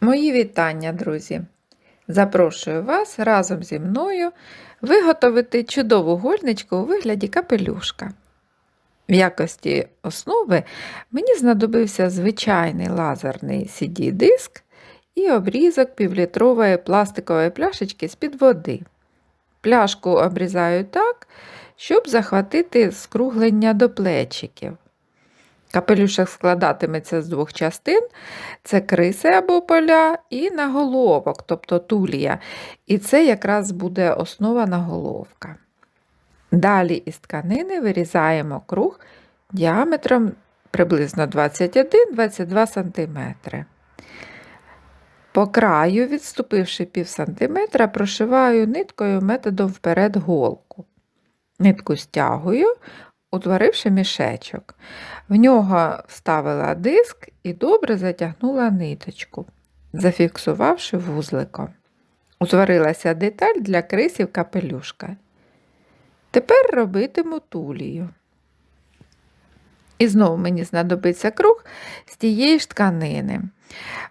Мої вітання, друзі! Запрошую вас разом зі мною виготовити чудову гольничку у вигляді капелюшка. В якості основи мені знадобився звичайний лазерний CD-диск і обрізок півлітрової пластикової пляшечки з-під води. Пляшку обрізаю так, щоб захватити скруглення до плечиків. Капелюшок складатиметься з двох частин: це криси або поля і наголовок, тобто тулія. І це якраз буде основа наголовка. Далі із тканини вирізаємо круг діаметром приблизно 21-22 см. По краю, відступивши пів сантиметра, прошиваю ниткою методом вперед голку. Нитку стягую, утворивши мішечок. В нього вставила диск і добре затягнула ниточку, зафіксувавши вузликом. Утворилася деталь для крисів капелюшка. Тепер робитиму тулію. І знову мені знадобиться круг з тієї ж тканини.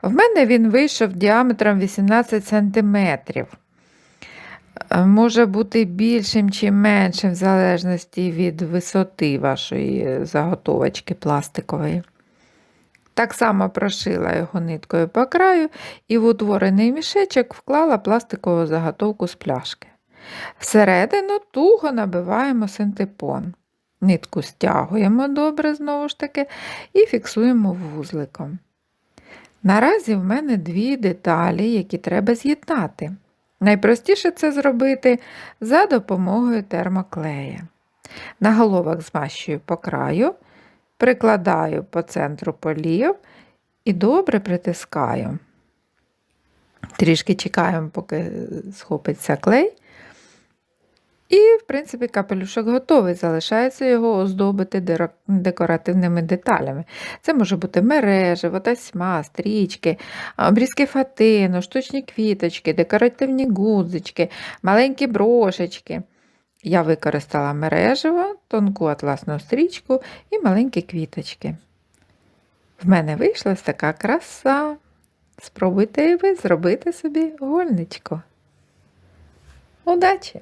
В мене він вийшов діаметром 18 см. Може бути більшим чи меншим, в залежності від висоти вашої заготовочки пластикової. Так само прошила його ниткою по краю і в утворений мішечок вклала пластикову заготовку з пляшки. Всередину туго набиваємо синтепон. Нитку стягуємо добре, знову ж таки, і фіксуємо вузликом. Наразі в мене дві деталі, які треба з'єднати. Найпростіше це зробити за допомогою термоклея. головах змащую по краю, прикладаю по центру полів і добре притискаю. Трішки чекаємо, поки схопиться клей. В принципі, капелюшок готовий. Залишається його оздобити декоративними деталями. Це може бути мережево, тасьма, стрічки, обрізки фатину, штучні квіточки, декоративні гудзички, маленькі брошечки. Я використала мережево, тонку атласну стрічку і маленькі квіточки. В мене вийшла така краса. Спробуйте і ви зробити собі гольничко. Удачі!